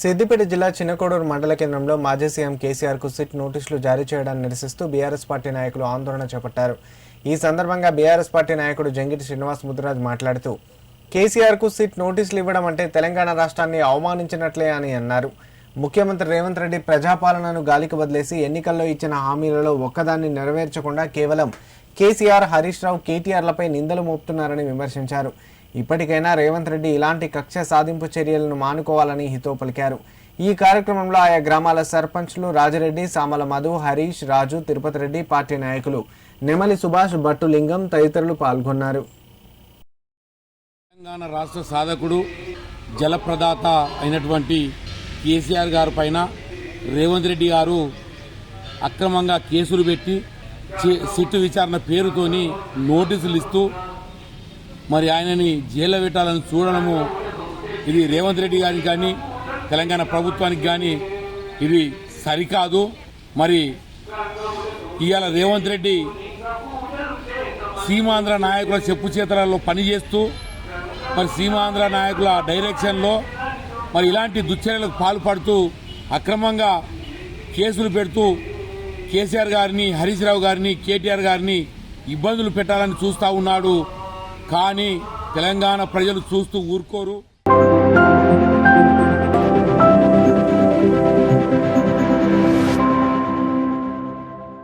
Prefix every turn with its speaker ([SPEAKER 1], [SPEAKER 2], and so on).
[SPEAKER 1] సిద్దిపేట జిల్లా చిన్నకోడూరు మండల కేంద్రంలో మాజీ సీఎం కేసీఆర్కు సిట్ నోటీసులు జారీ చేయడాన్ని నిరసిస్తూ బీఆర్ఎస్ పార్టీ నాయకులు ఆందోళన చేపట్టారు. ఈ సందర్భంగా బీఆర్ఎస్ పార్టీ నాయకుడు జంగిటి శ్రీనివాస్ ముద్రరాజ్ మాట్లాడుతూ కేసీఆర్కు సిట్ నోటీసులు ఇవ్వడం అంటే తెలంగాణ రాష్ట్రాన్ని అవమానించినట్లే అని అన్నారు. ముఖ్యమంత్రి రేవంత్ రెడ్డి ప్రజాపాలనను గాలికి వదిలేసి ఎన్నికల్లో ఇచ్చిన హామీలలో ఒక్కదాన్ని నెరవేర్చకుండా కేవలం కేసీఆర్ హరీష్ రావు కేటీఆర్లపై నిందలు మోపుతున్నారని విమర్శించారు. ఇప్పటికైనా రేవంత్ రెడ్డి ఇలాంటి కక్ష సాధింపు చర్యలను మానుకోవాలని హితో పలికారు. ఈ కార్యక్రమంలో ఆయా గ్రామాల సర్పంచ్లు రాజరెడ్డి సామల మధు హరీష్ రాజు తిరుపతి రెడ్డి పార్టీ నాయకులు నెమలి సుభాష్ భట్టులింగం తదితరులు పాల్గొన్నారు.
[SPEAKER 2] తెలంగాణ రాష్ట్ర సాధకుడు జలప్రదాత అయినటువంటి కేసీఆర్ గారి పైన రేవంత్ రెడ్డి గారు అక్రమంగా కేసులు పెట్టి చి- సిట్టు విచారణ పేరుతోని నోటీసులు ఇస్తూ మరి ఆయనని జైల్లో పెట్టాలని చూడడము ఇది రేవంత్ రెడ్డి గారికి కానీ తెలంగాణ ప్రభుత్వానికి కానీ ఇది సరికాదు. మరి ఇవాళ రేవంత్ రెడ్డి సీమాంధ్ర నాయకుల చెప్పు చేతలలో పనిచేస్తూ మరి సీమాంధ్ర నాయకుల డైరెక్షన్లో మరి ఇలాంటి దుశ్చర్యలకు పాల్పడుతూ అక్రమంగా కేసులు పెడుతూ కేసీఆర్ గారిని హరీష్ రావు గారిని కేటీఆర్ గారిని ఇబ్బందులు పెట్టాలని చూస్తూ ఉన్నాడు కానీ తెలంగాణ ప్రజలు చూస్తూ ఊరుకోరు.